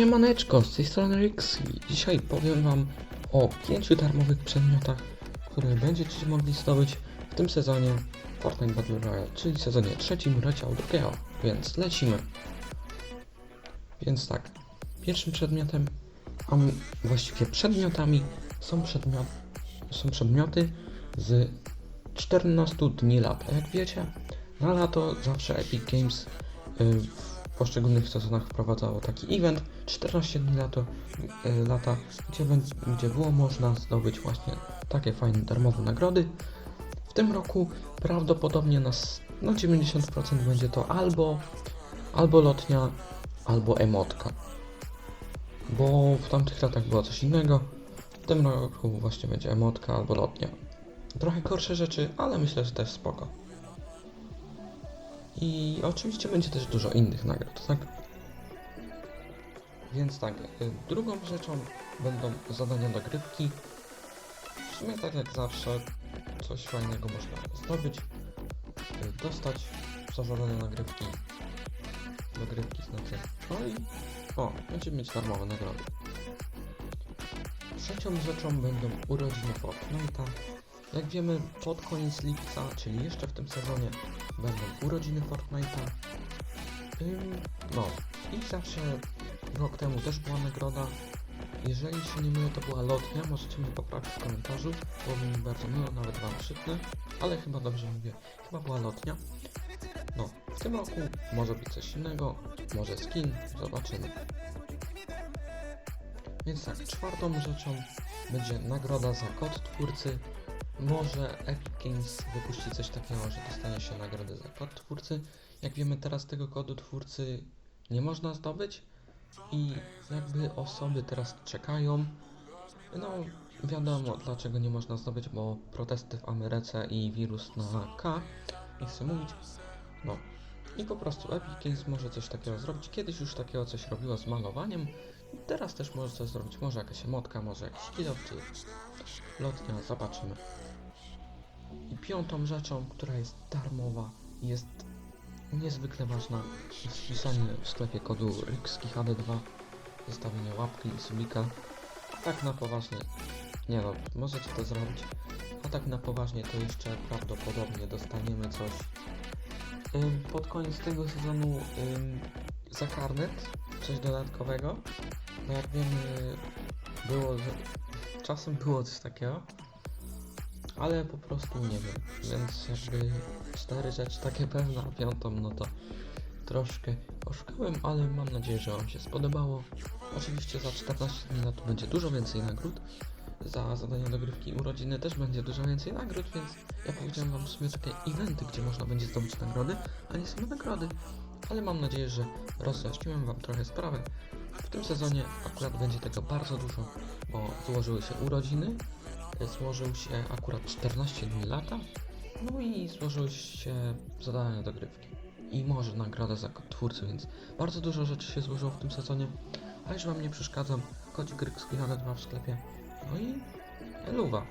Siemaneczko, z tej strony Rix i dzisiaj powiem wam o pięciu darmowych przedmiotach, które będziecie mogli zdobyć w tym sezonie Fortnite Battle Royale, czyli sezonie trzecim rozdziału drugiego, więc lecimy. Więc tak, pierwszym przedmiotem, a właściwie przedmiotami są, przedmiot, są przedmioty z 14 dni lata. Jak wiecie, na lato zawsze Epic Games y, w poszczególnych sezonach wprowadzało taki event 14 dni lato, y, lata, gdzie, gdzie było można zdobyć właśnie takie fajne darmowe nagrody. W tym roku prawdopodobnie na s- no 90% będzie to albo, albo lotnia, albo emotka. Bo w tamtych latach było coś innego. W tym roku właśnie będzie emotka albo lotnia. Trochę gorsze rzeczy, ale myślę, że też spoko. I oczywiście będzie też dużo innych nagród, tak? Więc tak, y, drugą rzeczą będą zadania dogrywki. W sumie tak jak zawsze, coś fajnego można zdobyć, y, dostać za zadania nagrywki. Dogrywki znaczy. No i o, będziemy mieć darmowe nagrody. Trzecią rzeczą będą urodziny Fortnite'a. Jak wiemy, pod koniec lipca, czyli jeszcze w tym sezonie, będą urodziny Fortnite'a. No, i zawsze rok temu też była nagroda. Jeżeli się nie mylę, to była lotnia, możecie mnie poprawić w komentarzu, byłoby mi bardzo miło, nawet wam przypnę, ale chyba dobrze mówię, chyba była lotnia. No, w tym roku może być coś innego, może skin, zobaczymy. Więc tak, czwartą rzeczą będzie nagroda za kod twórcy. Może Epic Games wypuści coś takiego, że dostanie się nagrodę za kod twórcy. Jak wiemy, teraz tego kodu twórcy nie można zdobyć i jakby osoby teraz czekają. No, wiadomo dlaczego nie można zdobyć, bo protesty w Ameryce i wirus na K. Nie chcę mówić. No. I po prostu Epic Games może coś takiego zrobić. Kiedyś już takiego coś robiło z malowaniem. Teraz też może coś zrobić. Może jakaś emotka, może jakiś kilo, czy lotnia. Zobaczymy. Piątą rzeczą, która jest darmowa, jest niezwykle ważna, jest wpisanie w sklepie kodu RIXKIHD2, zostawienie łapki i subika. Tak na poważnie, nie no, możecie to zrobić, a tak na poważnie to jeszcze prawdopodobnie dostaniemy coś. Ym, pod koniec tego sezonu ym, za karnet, coś dodatkowego, bo jak wiemy było, że czasem było coś takiego, ale po prostu nie wiem, więc jakby cztery rzeczy takie pewne, a piątą no to troszkę oszukałem, ale mam nadzieję, że Wam się spodobało. Oczywiście za 14 dni na to będzie dużo więcej nagród. Za zadania dogrywki urodziny też będzie dużo więcej nagród, więc ja powiedziałem Wam w sumie takie eventy, gdzie można będzie zdobyć nagrody, a nie same nagrody. Ale mam nadzieję, że rozjaśniłem Wam trochę sprawę. W tym sezonie akurat będzie tego bardzo dużo, bo złożyły się urodziny, złożył się akurat 14 dni lata, no i złożyły się zadania dogrywki. I może nagroda za kod twórcy, więc bardzo dużo rzeczy się złożyło w tym sezonie, ale już wam nie przeszkadzam. Kodzik Rykski nawet ma w sklepie. No i eluwa.